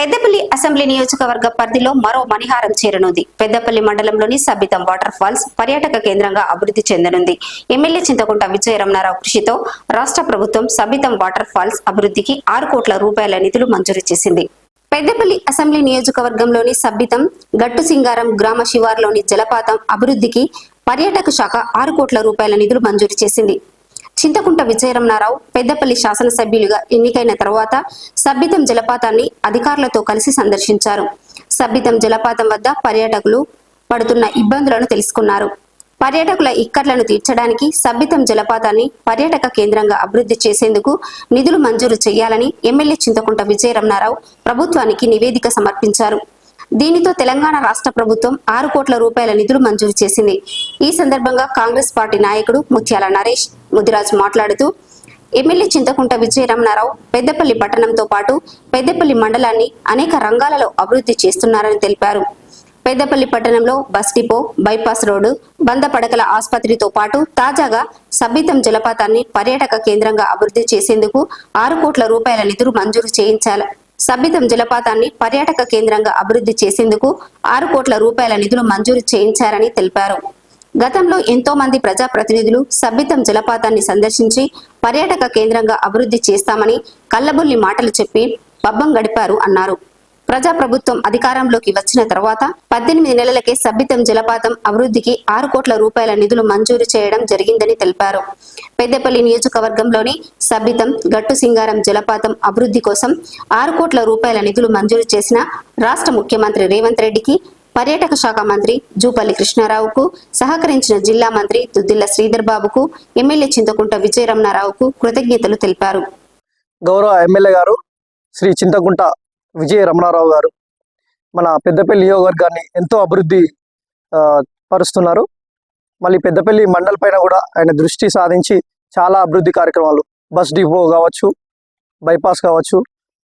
Peddapalli assembly నియోజకవర్గ పరిధిలో మరో మణిహారం చేరనుంది. పెద్దపల్లి మండలంలోని సబితం వాటర్ ఫాల్స్ పర్యాటక కేంద్రంగా అభివృద్ధి చెందనుంది. ఎమ్మెల్యే చింతకుంట విజయరమణారావు కృషితో రాష్ట్ర ప్రభుత్వం సబితం వాటర్ ఫాల్స్ అభివృద్ధికి ఆరు కోట్ల రూపాయల నిధులు మంజూరు చేసింది. పెద్దపల్లి అసెంబ్లీ నియోజకవర్గంలోని సబ్బితం గట్టు సింగారం గ్రామ శివార్లోని జలపాతం అభివృద్ధికి పర్యాటక శాఖ ఆరు కోట్ల రూపాయల నిధులు మంజూరు చేసింది. చింతకుంట విజయరమణారావు పెద్దపల్లి శాసనసభ్యులుగా ఎన్నికైన తర్వాత సబ్బితం జలపాతాన్ని అధికారులతో కలిసి సందర్శించారు. సబ్బితం జలపాతం వద్ద పర్యాటకులు పడుతున్న ఇబ్బందులను తెలుసుకున్నారు. పర్యాటకుల ఇక్కట్లను తీర్చడానికి సబ్బితం జలపాతాన్ని పర్యాటక కేంద్రంగా అభివృద్ధి చేసేందుకు నిధులు మంజూరు చేయాలని ఎమ్మెల్యే చింతకుంట విజయరమణారావు ప్రభుత్వానికి నివేదిక సమర్పించారు. దీనితో తెలంగాణ రాష్ట్ర ప్రభుత్వం ఆరు కోట్ల రూపాయల నిధులు మంజూరు చేసింది. ఈ సందర్భంగా కాంగ్రెస్ పార్టీ నాయకుడు ముత్యాల నరేష్ ముదిరాజ్ మాట్లాడుతూ ఎమ్మెల్యే చింతకుంట విజయరమణారావు పెద్దపల్లి పట్టణంతో పాటు పెద్దపల్లి మండలాన్ని అనేక రంగాలలో అభివృద్ధి చేస్తున్నారని తెలిపారు. పెద్దపల్లి పట్టణంలో బస్ డిపో బైపాస్ రోడ్డు బంద పడకల ఆసుపత్రితో పాటు తాజాగా సబ్బితం జలపాతాన్ని పర్యాటక కేంద్రంగా అభివృద్ధి చేసేందుకు ఆరు కోట్ల రూపాయల నిధులు మంజూరు చేయించాలి సబ్బితం జలపాతాన్ని పర్యాటక కేంద్రంగా అభివృద్ధి చేసేందుకు ఆరు కోట్ల రూపాయల నిధులు మంజూరు చేయించారని తెలిపారు. గతంలో ఎంతో మంది ప్రజాప్రతినిధులు సబ్బితం జలపాతాన్ని సందర్శించి పర్యాటక కేంద్రంగా అభివృద్ధి చేస్తామని కల్లబొల్లి మాటలు చెప్పి పబ్బం గడిపారు అన్నారు. ప్రజాప్రభుత్వం అధికారంలోకి వచ్చిన తర్వాత పద్దెనిమిది నెలలకే సబ్బితం జలపాతం అభివృద్ధికి ఆరు కోట్ల రూపాయల నిధులు మంజూరు చేయడం జరిగిందని తెలిపారు. పెద్దపల్లి నియోజకవర్గంలోని సబ్బితం గట్టు సింగారం జలపాతం అభివృద్ధి కోసం ఆరు కోట్ల రూపాయల నిధులు మంజూరు చేసిన రాష్ట్ర ముఖ్యమంత్రి రేవంత్ రెడ్డికి పర్యాటక శాఖ మంత్రి జూపల్లి కృష్ణారావుకు సహకరించిన జిల్లా మంత్రి దుద్దిల్ల శ్రీధర్ బాబుకు ఎమ్మెల్యే చింతకుంట విజయరమణారావుకు కృతజ్ఞతలు తెలిపారు. గౌరవ ఎమ్మెల్యే గారు శ్రీ చింతకుంట విజయ రమణారావు గారు మన పెద్దపల్లి నియోజకవర్గాన్ని ఎంతో అభివృద్ధి ఆ, పరుస్తున్నారు. మళ్ళీ పెద్దపల్లి మండల్ పైన కూడా ఆయన దృష్టి సాధించి చాలా అభివృద్ధి కార్యక్రమాలు బస్ డిపో కావచ్చు బైపాస్ కావచ్చు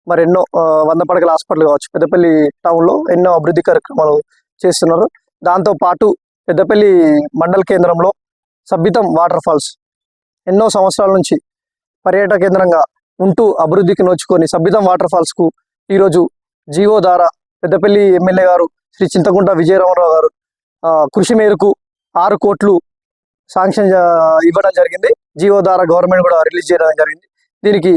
మరి ఎన్నో వంద పడకల హాస్పిటల్ కావచ్చు పెద్దపల్లి టౌన్లో ఎన్నో అభివృద్ధి కార్యక్రమాలు చేస్తున్నారు. దాంతో పాటు పెద్దపల్లి మండల కేంద్రంలో సబ్బితం వాటర్ ఫాల్స్ ఎన్నో సంవత్సరాల నుంచి పర్యాటక కేంద్రంగా ఉంటూ అభివృద్ధికి నోచుకొని సబ్బితం వాటర్ ఫాల్స్కు ఈరోజు జీవో ద్వారా పెద్దపల్లి ఎమ్మెల్యే గారు శ్రీ చింతకుంట విజయరామరావు గారు కృషి మేరకు ఆరు కోట్లు శాంక్షన్ ఇవ్వడం జరిగింది. జీవో ద్వారా గవర్నమెంట్ కూడా రిలీజ్ చేయడం జరిగింది. దీనికి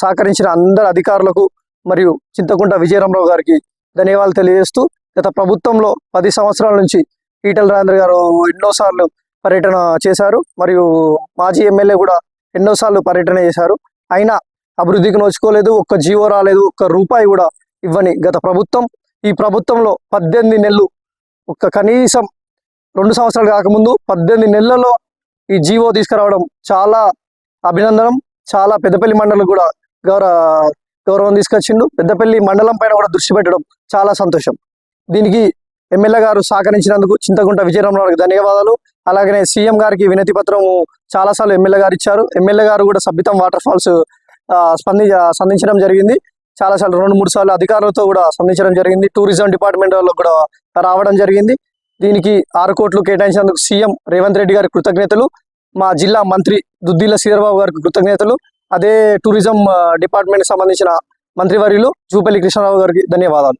సహకరించిన అందరు అధికారులకు మరియు చింతకుంట విజయరామరావు గారికి ధన్యవాదాలు తెలియజేస్తూ గత ప్రభుత్వంలో పది సంవత్సరాల నుంచి ఈటల రాజేంద్ర గారు ఎన్నోసార్లు పర్యటన చేశారు. మరియు మాజీ ఎమ్మెల్యే కూడా ఎన్నోసార్లు పర్యటన చేశారు. అయినా అభివృద్ధికి నోచుకోలేదు ఒక్క జీవో రాలేదు ఒక్క రూపాయి కూడా ఇవ్వని గత ప్రభుత్వం. ఈ ప్రభుత్వంలో పద్దెనిమిది నెలలు ఒక్క కనీసం రెండు సంవత్సరాలు కాకముందు పద్దెనిమిది నెలలలో ఈ జీవో తీసుకురావడం చాలా అభినందనం. చాలా పెద్దపల్లి మండలం కూడా గౌరవ గౌరవం తీసుకొచ్చిండు. పెద్దపల్లి మండలం పైన కూడా దృష్టి పెట్టడం చాలా సంతోషం. దీనికి ఎమ్మెల్యే గారు సహకరించినందుకు చింతకుంట విజయరామరావుకి ధన్యవాదాలు. అలాగనే సీఎం గారికి వినతి పత్రం చాలాసార్లు ఎమ్మెల్యే గారు ఇచ్చారు. ఎమ్మెల్యే గారు కూడా సబ్బితం వాటర్ ఫాల్స్ ఆ, స్పంది సంధించడం జరిగింది. చాలా సార్లు రెండు మూడు సార్లు అధికారులతో కూడా సంధించడం జరిగింది. టూరిజం డిపార్ట్మెంట్ వాళ్ళకు కూడా రావడం జరిగింది. దీనికి ఆరు కోట్లు కేటాయించినందుకు సీఎం రేవంత్ రెడ్డి గారి కృతజ్ఞతలు. మా జిల్లా మంత్రి దుద్దిల శ్రీధరబాబు గారికి కృతజ్ఞతలు. అదే టూరిజం ఆ, డిపార్ట్మెంట్ సంబంధించిన మంత్రివర్యులు జూపల్లి కృష్ణారావు గారికి ధన్యవాదాలు.